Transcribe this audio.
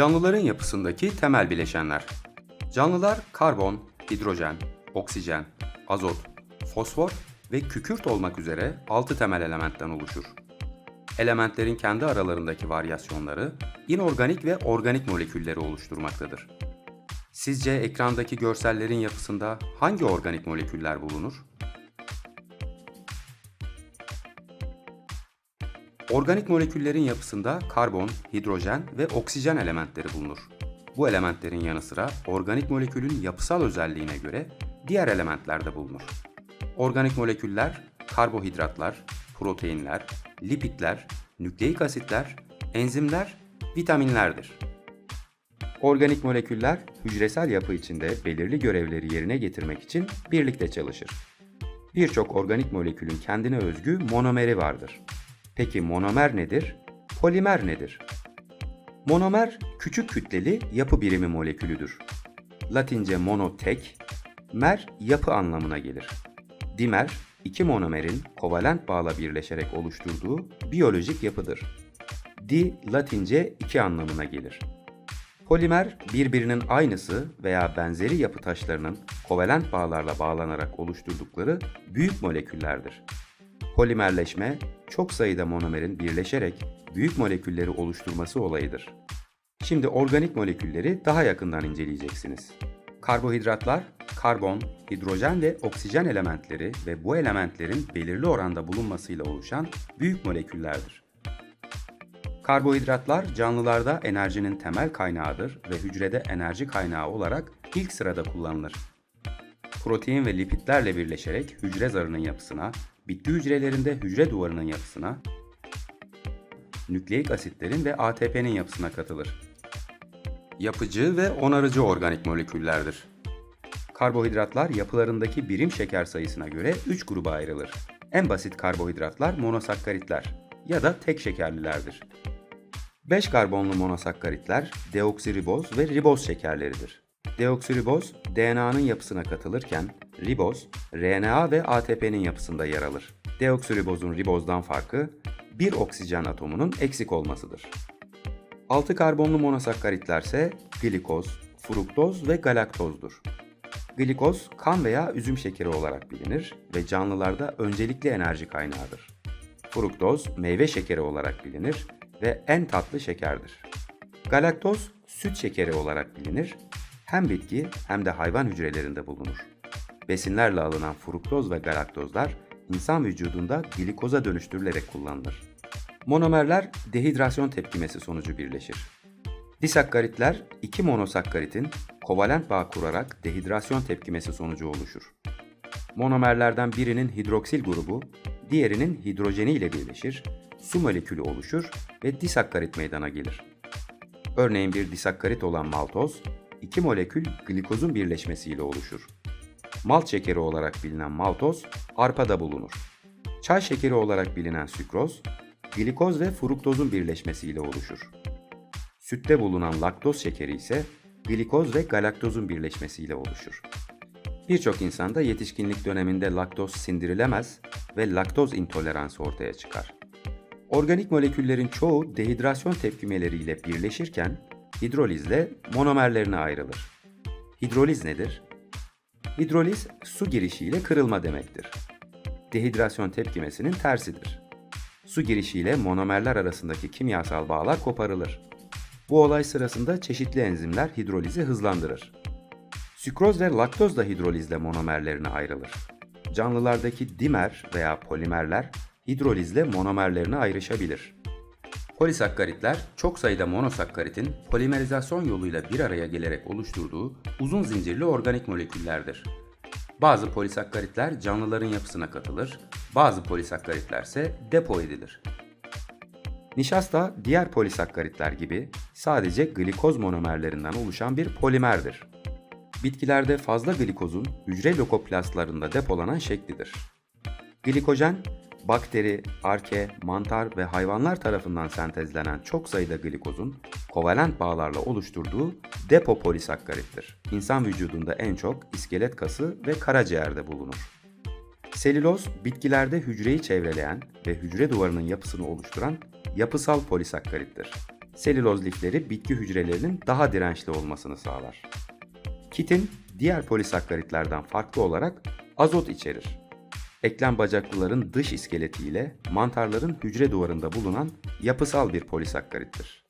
Canlıların yapısındaki temel bileşenler. Canlılar karbon, hidrojen, oksijen, azot, fosfor ve kükürt olmak üzere 6 temel elementten oluşur. Elementlerin kendi aralarındaki varyasyonları inorganik ve organik molekülleri oluşturmaktadır. Sizce ekrandaki görsellerin yapısında hangi organik moleküller bulunur? Organik moleküllerin yapısında karbon, hidrojen ve oksijen elementleri bulunur. Bu elementlerin yanı sıra organik molekülün yapısal özelliğine göre diğer elementler de bulunur. Organik moleküller karbohidratlar, proteinler, lipidler, nükleik asitler, enzimler, vitaminlerdir. Organik moleküller hücresel yapı içinde belirli görevleri yerine getirmek için birlikte çalışır. Birçok organik molekülün kendine özgü monomeri vardır. Peki monomer nedir? Polimer nedir? Monomer küçük kütleli yapı birimi molekülüdür. Latince mono tek, mer yapı anlamına gelir. Dimer, iki monomerin kovalent bağla birleşerek oluşturduğu biyolojik yapıdır. Di, Latince iki anlamına gelir. Polimer, birbirinin aynısı veya benzeri yapı taşlarının kovalent bağlarla bağlanarak oluşturdukları büyük moleküllerdir. Polimerleşme, çok sayıda monomerin birleşerek büyük molekülleri oluşturması olayıdır. Şimdi organik molekülleri daha yakından inceleyeceksiniz. Karbohidratlar, karbon, hidrojen ve oksijen elementleri ve bu elementlerin belirli oranda bulunmasıyla oluşan büyük moleküllerdir. Karbohidratlar canlılarda enerjinin temel kaynağıdır ve hücrede enerji kaynağı olarak ilk sırada kullanılır. Protein ve lipidlerle birleşerek hücre zarının yapısına, bitki hücrelerinde hücre duvarının yapısına, nükleik asitlerin ve ATP'nin yapısına katılır. Yapıcı ve onarıcı organik moleküllerdir. Karbohidratlar yapılarındaki birim şeker sayısına göre 3 gruba ayrılır. En basit karbohidratlar monosakkaritler ya da tek şekerlilerdir. 5 karbonlu monosakkaritler deoksiriboz ve riboz şekerleridir. Deoksiriboz DNA'nın yapısına katılırken riboz RNA ve ATP'nin yapısında yer alır. Deoksiribozun ribozdan farkı bir oksijen atomunun eksik olmasıdır. 6 karbonlu monosakkaritler ise glikoz, fruktoz ve galaktozdur. Glikoz kan veya üzüm şekeri olarak bilinir ve canlılarda öncelikli enerji kaynağıdır. Fruktoz meyve şekeri olarak bilinir ve en tatlı şekerdir. Galaktoz süt şekeri olarak bilinir. Hem bitki hem de hayvan hücrelerinde bulunur. Besinlerle alınan fruktoz ve galaktozlar insan vücudunda glikoza dönüştürülerek kullanılır. Monomerler dehidrasyon tepkimesi sonucu birleşir. Disakkaritler iki monosakkaritin kovalent bağ kurarak dehidrasyon tepkimesi sonucu oluşur. Monomerlerden birinin hidroksil grubu, diğerinin hidrojeni ile birleşir, su molekülü oluşur ve disakkarit meydana gelir. Örneğin bir disakkarit olan maltoz, iki molekül glikozun birleşmesiyle oluşur. Malt şekeri olarak bilinen maltoz, arpada bulunur. Çay şekeri olarak bilinen sükroz, glikoz ve fruktozun birleşmesiyle oluşur. Sütte bulunan laktoz şekeri ise glikoz ve galaktozun birleşmesiyle oluşur. Birçok insanda yetişkinlik döneminde laktoz sindirilemez ve laktoz intoleransı ortaya çıkar. Organik moleküllerin çoğu dehidrasyon tepkimeleriyle birleşirken hidrolizle monomerlerine ayrılır. Hidroliz nedir? Hidroliz su girişiyle kırılma demektir. Dehidrasyon tepkimesinin tersidir. Su girişiyle monomerler arasındaki kimyasal bağlar koparılır. Bu olay sırasında çeşitli enzimler hidrolizi hızlandırır. Sükroz ve laktoz da hidrolizle monomerlerine ayrılır. Canlılardaki dimer veya polimerler hidrolizle monomerlerine ayrışabilir. Polisakkaritler çok sayıda monosakkaritin polimerizasyon yoluyla bir araya gelerek oluşturduğu uzun zincirli organik moleküllerdir. Bazı polisakkaritler canlıların yapısına katılır, bazı polisakkaritler ise depo edilir. Nişasta diğer polisakkaritler gibi sadece glikoz monomerlerinden oluşan bir polimerdir. Bitkilerde fazla glikozun hücre lokoplastlarında depolanan şeklidir. Glikojen, bakteri, arke, mantar ve hayvanlar tarafından sentezlenen çok sayıda glikozun kovalent bağlarla oluşturduğu depo polisakkarittir. İnsan vücudunda en çok iskelet kası ve karaciğerde bulunur. Selüloz, bitkilerde hücreyi çevreleyen ve hücre duvarının yapısını oluşturan yapısal polisakkarittir. Selüloz lifleri bitki hücrelerinin daha dirençli olmasını sağlar. Kitin diğer polisakkaritlerden farklı olarak azot içerir. Eklem bacaklıların dış iskeletiyle mantarların hücre duvarında bulunan yapısal bir polisakkarittir.